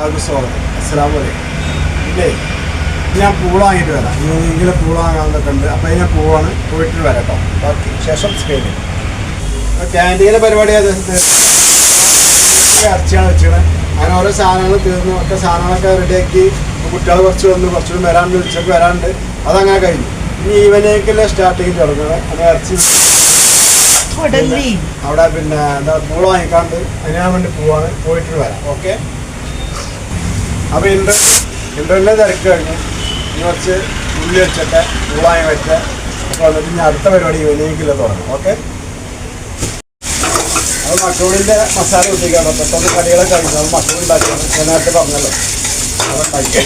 എല്ലാവർക്കും സ്വാഗതം. അസ്സാം വലൈക്കും ഇല്ലേ ഞാൻ പൂള വാങ്ങിയിട്ട് വരാം ഇങ്ങനെ പൂള വാങ്ങാനൊക്കെ ഉണ്ട്. അപ്പം ഞാൻ പൂവാണ് പോയിട്ട് വരാം കേട്ടോ. ഓക്കെ ശേഷം സ്പെയിനിൽ ക്യാന്റീനിലെ പരിപാടി അത് ഇറച്ചിയാണ് വെച്ചത് അങ്ങനെ ഓരോ സാധനങ്ങൾ തീർന്നു. ഒക്കെ സാധനങ്ങളൊക്കെ റെഡിയാക്കി കുട്ടികൾ കുറച്ച് വന്ന്. കുറച്ചുകൂടി വരാണ്ട് ഉച്ചയ്ക്ക് വരാണ്ട് അതങ്ങനെ കഴിഞ്ഞു. ഇനി ഈവനേക്കുള്ള സ്റ്റാർട്ടിങ് തുടങ്ങുന്നത് അങ്ങനെ ഇറച്ചി അവിടെ പിന്നെ എന്താ? പൂള വാങ്ങിക്കാണ്ട് അതിനാൻ വേണ്ടി പോവാണ്. പോയിട്ട് വരാം. ഓക്കെ അപ്പോൾ ഇന്റർ ഇന്റർനെറ്റ് തിരക്ക് കഴിഞ്ഞ് കുറച്ച് ഉള്ളി വെച്ചിട്ട് വാങ്ങി വെച്ച് അപ്പോൾ വന്നിട്ട് ഇനി അടുത്ത പരിപാടി ഈവനിങ്ങിൽ തുടങ്ങും. ഓക്കെ അത് മട്ടൂണിന്റെ മസാല കുട്ടിക്കാണോ പെട്ടെന്ന് കടികളൊക്കെ കഴിഞ്ഞു അത് മട്ടൂൺ ഉണ്ടാക്കിയാണ്. ഞാൻ നേരത്തെ പറഞ്ഞല്ലോ. അതുണ്ടാക്കി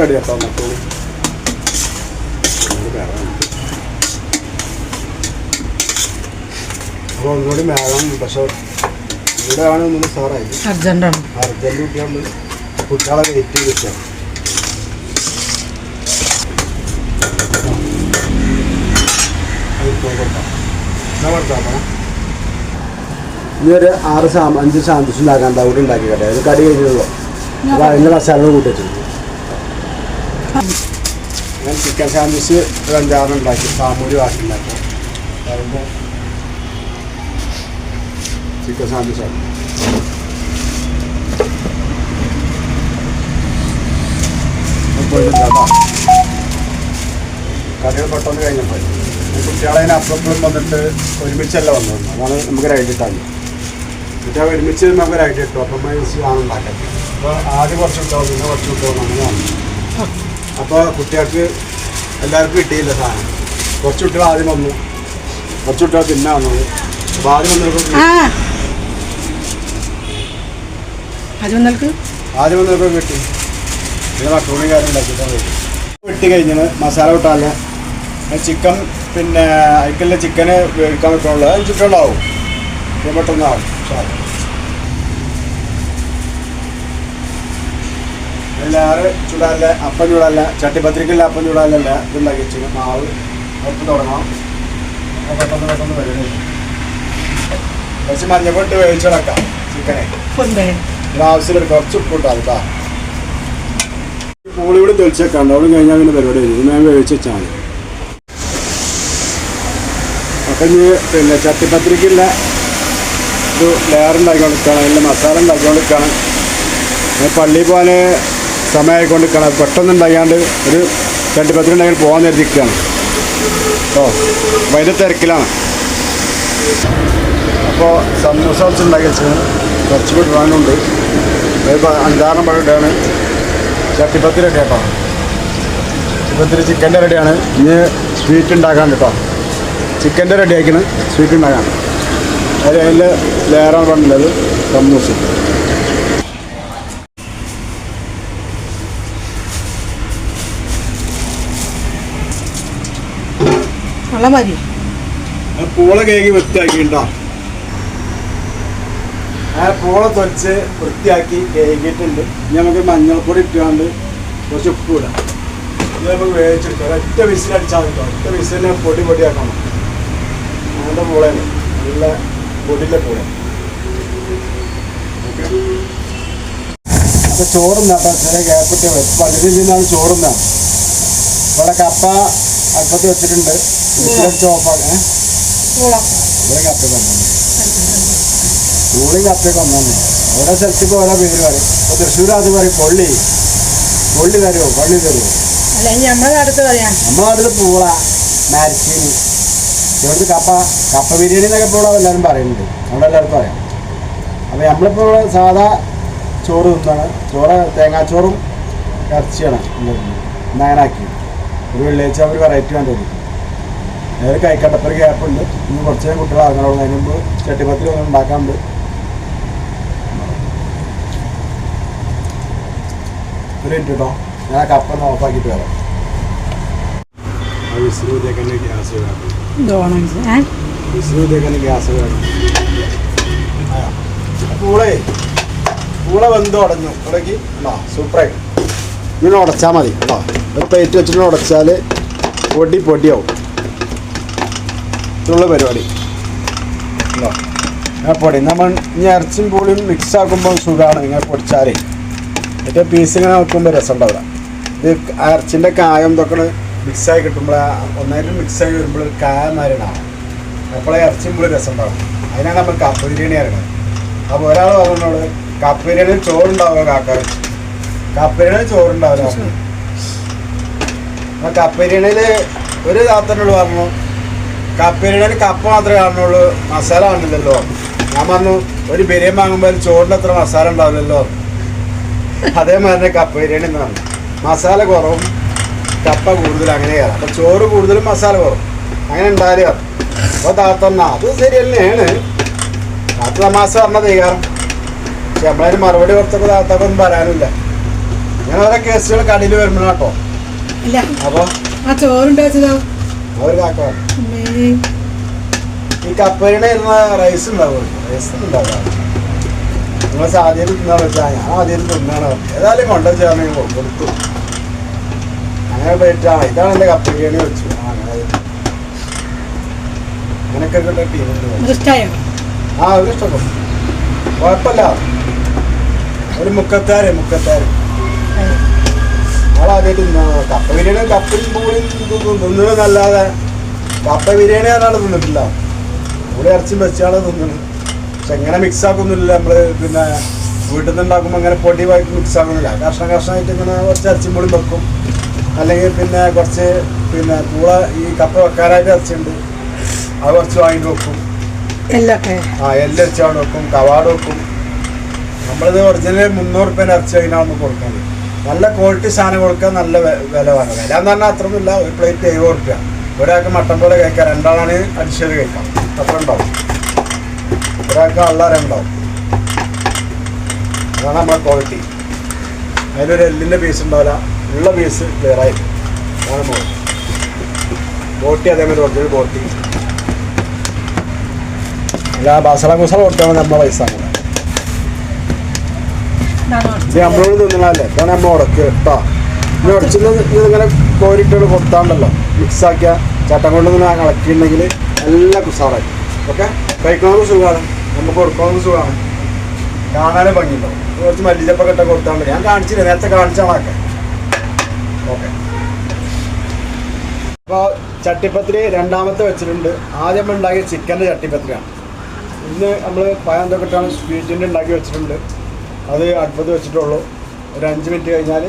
റെഡിയാക്കാം റെഡി മട്ടൂണ് അപ്പോൾ ഒന്നുകൂടി മേളം പക്ഷെ ഇവിടെ ആണ് ഒന്നും സാറായി. അർജന്റാണ്. അർജന്റ് കുട്ടികളുണ്ട് കുട്ടികളെ വെയിറ്റ് ചെയ്ത് വെച്ചാൽ ഇനി ഒരു ആറ് സാ അഞ്ച് സാന്തോഷം ഉണ്ടാക്കാൻ അവിടെ ഉണ്ടാക്കി കേട്ടെ. അത് കടി കഴിഞ്ഞുള്ളൂ അപ്പോൾ അതിന്റെ മസാല കൂട്ടി വെച്ചിട്ടുണ്ട്. ഞാൻ ചിക്കൻ സാൻഡ്വിച്ച് ഒരു അഞ്ചാറ് ഉണ്ടാക്കി. സാമൂരി ബാക്കി ഉണ്ടാക്കി. അതിന്റെ I'm sorry. കറികൾ പെട്ടെന്ന് കഴിഞ്ഞപ്പോൾ കുട്ടികളെ അതിന് അപ്പുറത്തും വന്നിട്ട് ഒരുമിച്ചല്ല വന്നു അതാണ് നമുക്ക് ഐഡിയ ഇട്ടാൽ എന്നിട്ട് ഒരുമിച്ച് നമുക്ക് ഒരു ഐഡിയ ഇട്ടു അപ്പം ആണ് അപ്പോൾ ആദ്യം കുറച്ച് കിട്ടുമോ പിന്നെ കുറച്ച് കിട്ടുമോ അങ്ങനെ വന്നു അപ്പോൾ കുട്ടികൾക്ക് എല്ലാവർക്കും കിട്ടിയില്ല സാധനം കുറച്ച് കുട്ടികൾ ആദ്യം വന്നു കുറച്ച് കുട്ടികൾ പിന്നെ വന്നത് അപ്പോൾ ആദ്യം വന്നവർക്ക് ആദ്യം വന്നവർക്ക് വെട്ടി. പിന്നെ മക്രോണി കാര്യം ഉണ്ടാക്കിയിട്ടാണ് വെട്ടി. കഴിഞ്ഞാൽ മസാല വിട്ടാൽ ചിക്കൻ പിന്നെ അതിക്കുള്ള ചിക്കന് വേവിക്കാൻ പറ്റുള്ളൂ. അത് ചുറ്റുണ്ടാവും പെട്ടെന്നാവും. എല്ലാവരും ചൂടാല്ല അപ്പം ചൂടാല്ല ചട്ടിപ്പത്തിരിക്കല്ല അപ്പം ചൂടാലല്ല ഇതുണ്ടാക്കി വെച്ചു മാവ്. ഒപ്പം തുടങ്ങാം പെട്ടെന്ന് പെട്ടെന്ന് വരും കുറച്ച് മഞ്ഞപ്പൊട്ട് വേവിച്ചിടക്കാം ചിക്കനെ. ആവശ്യമില്ല കുറച്ച് ഉപ്പിട്ടാൽ കേട്ടോ തെളിച്ചേക്കാണ്ട് അവിടെ കഴിഞ്ഞാൽ അങ്ങനെ പരിപാടി കഴിഞ്ഞു ഞാൻ വേവിച്ച് വെച്ചാൽ മതി. അപ്പം ഇനി പിന്നെ ചട്ടിപ്പത്തിരിക്കുള്ള ഒരു ലെയർ കൊടുക്കണം അതിന്റെ മസാല ഉണ്ടാക്കിക്കൊണ്ടിരിക്കണം പള്ളി പള്ളിയിൽ പോകാൻ സമയമായിക്കൊണ്ടിരിക്കണം പെട്ടെന്ന് ഉണ്ടാക്കാണ്ട് ഒരു ചട്ടിപ്പത്തിരി ഉണ്ടാക്കി പോകാൻ നിർത്തിക്കുകയാണ് കേട്ടോ അപ്പം തിരക്കിലാണ് അപ്പോൾ സമൂസ കുറച്ച് ഉണ്ടാക്കി വെച്ചത് കുറച്ച് വിടാനുണ്ട് ഒരു അഞ്ചാറെണ്ണം പഴം ഇടാണ് ചട്ടിപ്പത്തി റെഡി കേട്ടോ ചട്ടിപ്പത്തിരി ചിക്കന്റെ റെഡിയാണ് ഇനി സ്വീറ്റ് ഉണ്ടാക്കാൻ കേട്ടോ. ചിക്കന്റെ റെഡി ആക്കണം സ്വീറ്റ് ഉണ്ടാക്കാൻ. അതിൽ അതിൽ ലെയറാണ് പറഞ്ഞത് സമൂസ. പൂള കേക്ക് വൃത്തിയാക്കിണ്ടോ ആ പൂള തൊലിച്ച് വൃത്തിയാക്കി കേക്കിയിട്ടുണ്ട് ഇനി നമുക്ക് മഞ്ഞൾപ്പൊടി ഇട്ടുകൊണ്ട് കുറച്ച് ഉപ്പ് ഇടാം. ഇത് നമുക്ക് വേവിച്ചെടുക്കാം. ഒറ്റ വിസിലടിച്ചാൽ മതി കേട്ടോ. ഒറ്റ വിസിലിനെ പൊടി പൊടിയാക്കണം അങ്ങനത്തെ പൂളയാണ് നല്ല പൊടിയിലെ പൂള. അപ്പോൾ ചോറുന്നാട്ടോ ചില ഗ്യാപ്പിട്ട് പകുതി നിന്നാണ് ചോറുന്നാണ് ഇവിടെ കപ്പ അടുപ്പത്ത് വെച്ചിട്ടുണ്ട്. വിസിലടിച്ച് ഓഫാണ് ഇവിടെ കപ്പ വന്നു പൂളി കപ്പയൊക്കെ വന്നു ഓരോ സ്ഥലത്തേക്ക് ഓരോ പേര് പറയും. ഇപ്പോൾ തൃശ്ശൂർ അത് പറയും പൊള്ളി. പൊള്ളി തരുമോ? പള്ളി തരുമോ? അല്ല ഇനി നമ്മളെ അടുത്ത് പറയാം. നമ്മളടുത്ത് പൂള മാരിച്ചീനി ഇവിടുത്തെ കപ്പ കപ്പ ബിരിയാണി എന്നൊക്കെ പൂള എല്ലാവരും പറയുന്നുണ്ട്. നമ്മുടെ എല്ലാവർക്കും പറയാം അപ്പോൾ നമ്മളിപ്പോൾ ഇവിടെ സാധാ ചോറ് തിന്നാണ്. ചോറ് തേങ്ങാച്ചോറും ഇറച്ചിയാണ് നാനാക്കി ഒരു വെള്ളിയാഴ്ച അവർ വെറൈറ്റി വേണ്ടത്. നേരെ കൈക്കട്ടപ്പര ഗ്യാപ്പുണ്ട്. ഇന്ന് കുറച്ച് കുട്ടികൾ ഇറങ്ങണുള്ളൂ അതിന് മുമ്പ് ചട്ടിപ്പത്തിൽ ഒന്നും ഉണ്ടാക്കാറുണ്ട് ഒരു മിനിറ്റ് കേട്ടോ ഞാൻ ആ കപ്പ ഓഫാക്കിയിട്ട് വരാം. ആ വിസിലൂതിയൊക്കെ ഗ്യാസ് വേണം. ഇതോണം ഏ? വിസിലൂതിയൊക്കെ ഗ്യാസ് വേണം. പൂളേ പൂള വെന്ത് ഉടഞ്ഞു. ഉടക്കി ഉണ്ടോ സൂപ്പറായി. ഇങ്ങനെ ഉടച്ചാൽ മതി. കേട്ടോ ഒരു പ്ലേറ്റ് വെച്ചിട്ട് ഉടച്ചാൽ പൊടി പൊടിയാവും. ഇതുള്ള പരിപാടി. ഇങ്ങനെ പൊടി. നമ്മൾ ഇനി ഇറച്ചിയും പൂളിയും മിക്സ് ആക്കുമ്പോൾ സുഖമാണ്. ഇങ്ങനെ പൊടിച്ചാലേ. ഏറ്റവും പീസ് ഇങ്ങനെ നോക്കുമ്പോൾ രസം ഉണ്ടാവില്ല ഇത് ഇറച്ചിന്റെ കായം ഇതൊക്കെ മിക്സായി കിട്ടുമ്പോൾ ഒന്നായിട്ട് മിക്സായി വരുമ്പോൾ ഒരു കായ മാറിയാണ് അപ്പോഴേ ഇറച്ചി മുമ്പ് രസം ഉണ്ടാവും അതിനാണ് നമ്മൾ കപ്പ ബിരിയാണി അറിയണത് അപ്പോൾ ഒരാൾ പറഞ്ഞോട് കപ്പ ബിരിയാണി ചോറുണ്ടാവുക കാക്ക കപ്പ ബിരിയാണി ചോറുണ്ടാവില്ല. അപ്പം കപ്പ ബിരിയാണിയിൽ ഒരു താത്തനോട് പറഞ്ഞു കപ്പ ബിരിയാണിയിൽ കപ്പ മാത്രമേ കാണുന്നുള്ളൂ മസാല കാണില്ലല്ലോ ഞാൻ പറഞ്ഞു ഒരു ബിരിയാണി വാങ്ങുമ്പോൾ ചോറിന്റെ അത്ര മസാല ഉണ്ടാവില്ലല്ലോ. അതേമാതിരി തന്നെ കപ്പ ബിരിയാണി എന്ന് പറഞ്ഞു മസാല കുറവും കപ്പ കൂടുതൽ അങ്ങനെ കയറാം അപ്പം ചോറ് കൂടുതലും മസാല കുറവും. അങ്ങനെ ഉണ്ടായാലും അപ്പോൾ താത്തന്ന അത് ശരി തന്നെയാണ് താത്ത തമാശ പറഞ്ഞത് കാരണം. പക്ഷെ നമ്മളൊരു മറുപടി കൊടുത്തപ്പോൾ താത്തൊന്നും പറയാനില്ല. ഇങ്ങനെ ഓരോ കേസുകൾ കടയിൽ വരുമ്പോൾ കേട്ടോ. അപ്പോൾ ആ ചോറുണ്ട് വെച്ചതോ അവർ കാക്ക ഈ റൈസ് ഉണ്ടാവും റൈസ് ഉണ്ടാവില്ല. നിങ്ങൾ ആദ്യം തിന്നാൻ വെച്ചാൽ ഞാൻ ആദ്യം തിന്നാണ് ഏതായാലും കൊണ്ടു കൊണ്ടുവച്ചാണ് കൊടുത്തു. അങ്ങനെ പോയിട്ടാണ്. ഇതാണ് എന്റെ കപ്പ കേണി വെച്ചു. അങ്ങനെയൊക്കെ ടീമുണ്ട്. ആ ഒരു ഇഷ്ടപ്പെട്ടു. കുഴപ്പമില്ല. ഒരു മുക്കത്താര് മുക്കത്താര് ആളാദ്യമായിട്ട് കപ്പ ബിരിയാണി കപ്പയും പൂളിയും തിന്നണതല്ലാതെ കപ്പ ബിരിയാണി ആരാണ് തിന്നിട്ടില്ല. പൂളി ഇറച്ചും വെച്ചാണ് തിന്നുന്നത് പക്ഷെ എങ്ങനെ മിക്സ് ആക്കുന്നില്ല നമ്മൾ പിന്നെ വീട്ടിൽ നിന്ന് ഉണ്ടാക്കുമ്പോൾ അങ്ങനെ പൊടി വായിട്ട് മിക്സ് ആക്കുന്നില്ല കഷ്ണം കഷ്ണമായിട്ട് ഇങ്ങനെ കുറച്ച് ഇറച്ചിയും പൂളിയും വെക്കും. അല്ലെങ്കിൽ പിന്നെ കുറച്ച് പിന്നെ പൂള ഈ കപ്പ വെക്കാനായിട്ട് ഇറച്ചിയുണ്ട്. അത് കുറച്ച് വാങ്ങിട്ട് വെക്കും. ആ എല്ലാം അരച്ചാണ് വെക്കും. കവാട് വെക്കും. നമ്മളിത് ഒറിജിനൽ മുന്നൂറ് റുപ്യേന്റെ ഇറച്ചി അതിനാണ് കൊടുക്കുന്നത് നല്ല ക്വാളിറ്റി സാധനം കൊടുക്കാൻ നല്ല വില വേണം. വില എന്ന് പറഞ്ഞാൽ അത്രയൊന്നുമില്ല. ഒരു പ്ലേറ്റ് എഴുപത് റുപ്യ ഒരാൾക്ക് മട്ടൻ പോലെ കഴിക്കാം. രണ്ടാളാണ് അടിച്ചത് കഴിക്കാം. അത്ര ഉണ്ടാവും ഒരാൾക്ക് അള്ളാരം ഉണ്ടാവും അതാണ് നമ്മുടെ ക്വാളിറ്റി അതിലൊരു എല്ലിന്റെ പീസ് ഉണ്ടാവില്ല. ഉള്ള പീസ് ക്ലിയറായി അതാണ് ബോട്ടി അതേമാതിരി ഒറിജിനൽ ബോട്ടി അല്ല മസാല കുസാല കൊടുത്താൽ നമ്മളെ പൈസ അങ്ങനെ ഇത് നമ്മളോട് തിന്നണല്ലേ ഇതാണ് നമ്മൾ ഉടക്ക്. കേട്ടോ ഇനി ഉടച്ചിട്ട് ഇതിങ്ങനെ കോരിട്ടുകൾ കൊടുത്താണ്ടല്ലോ. മിക്സ് ആക്കിയ. ചട്ടം കൊണ്ട് ഇങ്ങനെ ഇളക്കിയിട്ടുണ്ടെങ്കിൽ എല്ലാം കുസാറായി. ഓക്കെ കഴിക്കണമെന്ന് സുഖമാണ് നമുക്ക് കൊടുക്കണമെന്ന് സുഖമാണ്. കാണാനും ഭംഗിയുണ്ടാവും കുറച്ച് മല്ലിച്ചപ്പൊക്കെ ഇട്ട കൊടുത്താൽ മതി. ഞാൻ കാണിച്ചില്ല? നേരത്തെ കാണിച്ചാണൊക്കെ ഓക്കെ. അപ്പോൾ ചട്ടിപ്പത്തിരി രണ്ടാമത്തെ വെച്ചിട്ടുണ്ട്. ആദ്യം ഉണ്ടാക്കിയ ചിക്കന്റെ ചട്ടിപ്പത്തിരിയാണ്. ഇന്ന് നമ്മൾ പഴം എന്തൊക്കെ ഇട്ടാണ്? സ്വീറ്റിന്റെ ഉണ്ടാക്കി വെച്ചിട്ടുണ്ട്. അത് അടുപ്പത്ത് വെച്ചിട്ടുള്ളൂ. ഒരു അഞ്ച് മിനിറ്റ് കഴിഞ്ഞാൽ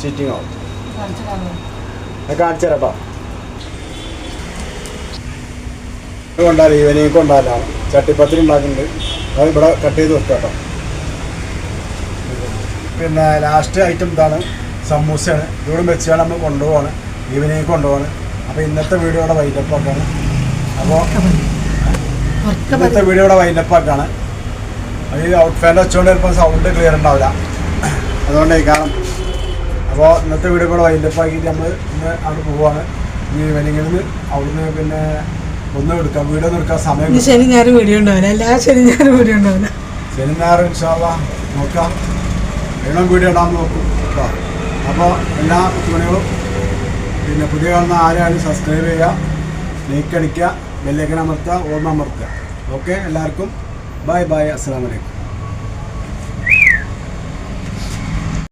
സീറ്റിംഗ് ആവും. അത് കാണിച്ചു തരാം കേട്ടോ. കൊണ്ടാലും ഈവനിങ് കൊണ്ടാലാണ് ചട്ടിപ്പത്തിരി ഉണ്ടാക്കുന്നുണ്ട്. അത് ഇവിടെ കട്ട് ചെയ്ത് വെക്കാം കേട്ടോ. പിന്നെ ലാസ്റ്റ് ഐറ്റം ഇതാണ് സമൂസയാണ്. ഇതോടും വെച്ചാണ് നമ്മൾ കൊണ്ടുപോവാണ്. ഈവനിങ് കൊണ്ടുപോവാണ്. അപ്പോൾ ഇന്നത്തെ വീഡിയോ ഇവിടെ വൈൻഡപ്പ് ആക്കാണ്. അപ്പോൾ ഇന്നത്തെ വീഡിയോ ഇവിടെ വൈൻഡപ്പ് ആക്കാണ്. ഈ ഔട്ട് ഫാന്റെ വെച്ചുകൊണ്ട് ചിലപ്പോൾ സൗണ്ട് ക്ലിയർ ഉണ്ടാവില്ല. അതുകൊണ്ട് കാരണം അപ്പോൾ ഇന്നത്തെ വീഡിയോ കൂടെ വൈൻഡപ്പ് ആക്കിയിട്ട് നമ്മൾ ഇന്ന് അവിടെ പോവാണ്. ഈ ഈവനിങ്ങിൽ നിന്ന് അവിടുന്ന് പിന്നെ ഒന്നും എടുക്കാം വീഡിയോ ഒന്നും എടുക്കാൻ സമയം ശനി ഞായർ വീഡിയോ ഉണ്ടാവില്ല. എല്ലാ ശനി ഞായർ വീഡിയോ ഉണ്ടാവില്ല. ശനി ഞായർ ഇൻഷാല്ല നോക്കാം. വേണം വീഡിയോ ഇടാൻ നോക്കും. കേട്ടോ അപ്പോൾ എല്ലാ തുണികളും പിന്നെ പുതിയ കാണുന്ന ആരായാലും സബ്സ്ക്രൈബ് ചെയ്യുക ലൈക്ക് അടിക്കുക ബെല്ലേക്കൻ അമർത്തുക ഓർമ്മ അമർത്തുക. ഓക്കെ എല്ലാവർക്കും ബൈ ബൈ അസ്സാം വലൈക്കും